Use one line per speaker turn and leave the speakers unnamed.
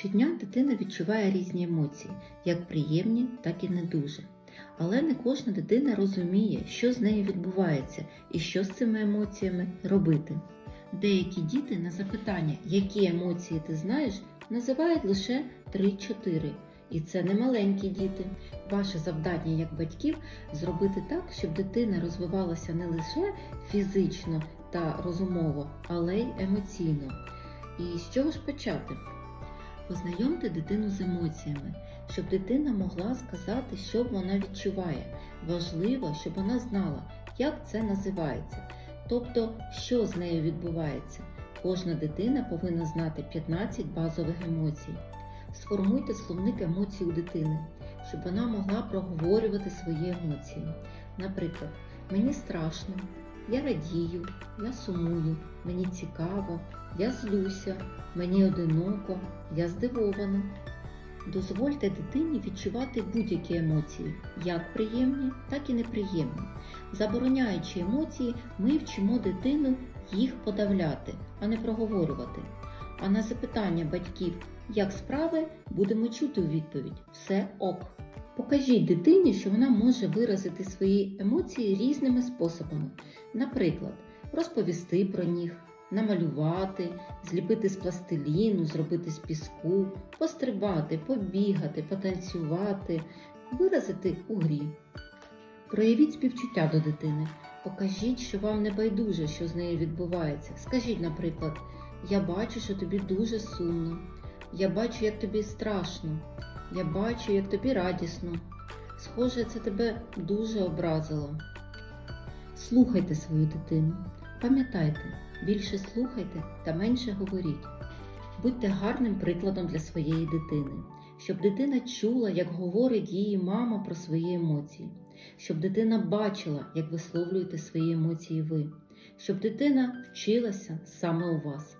Щодня дитина відчуває різні емоції, як приємні, так і не дуже. Але не кожна дитина розуміє, що з нею відбувається і що з цими емоціями робити. Деякі діти на запитання, які емоції ти знаєш, називають лише 3-4. І це не маленькі діти. Ваше завдання як батьків зробити так, щоб дитина розвивалася не лише фізично та розумово, але й емоційно. І з чого ж почати? Познайомте дитину з емоціями, щоб дитина могла сказати, що вона відчуває. Важливо, щоб вона знала, як це називається, тобто, що з нею відбувається. Кожна дитина повинна знати 15 базових емоцій. Сформуйте словник емоцій у дитини, щоб вона могла проговорювати свої емоції. Наприклад, мені страшно, я радію, я сумую, мені цікаво, я злюся, мені одиноко, я здивована. Дозвольте дитині відчувати будь-які емоції, як приємні, так і неприємні. Забороняючи емоції, ми вчимо дитину їх подавляти, а не проговорювати. А на запитання батьків, як справи, будемо чути у відповідь все ок. Покажіть дитині, що вона може виразити свої емоції різними способами. Наприклад, розповісти про них, намалювати, зліпити з пластиліну, зробити з піску, пострибати, побігати, потанцювати, виразити у грі. Проявіть співчуття до дитини. Покажіть, що вам не байдуже, що з нею відбувається. Скажіть, наприклад, я бачу, що тобі дуже сумно. Я бачу, як тобі страшно. Я бачу, як тобі радісно. Схоже, це тебе дуже образило. Слухайте свою дитину. Пам'ятайте, більше слухайте та менше говоріть. Будьте гарним прикладом для своєї дитини, щоб дитина чула, як говорить її мама про свої емоції, щоб дитина бачила, як висловлюєте свої емоції ви, щоб дитина вчилася саме у вас.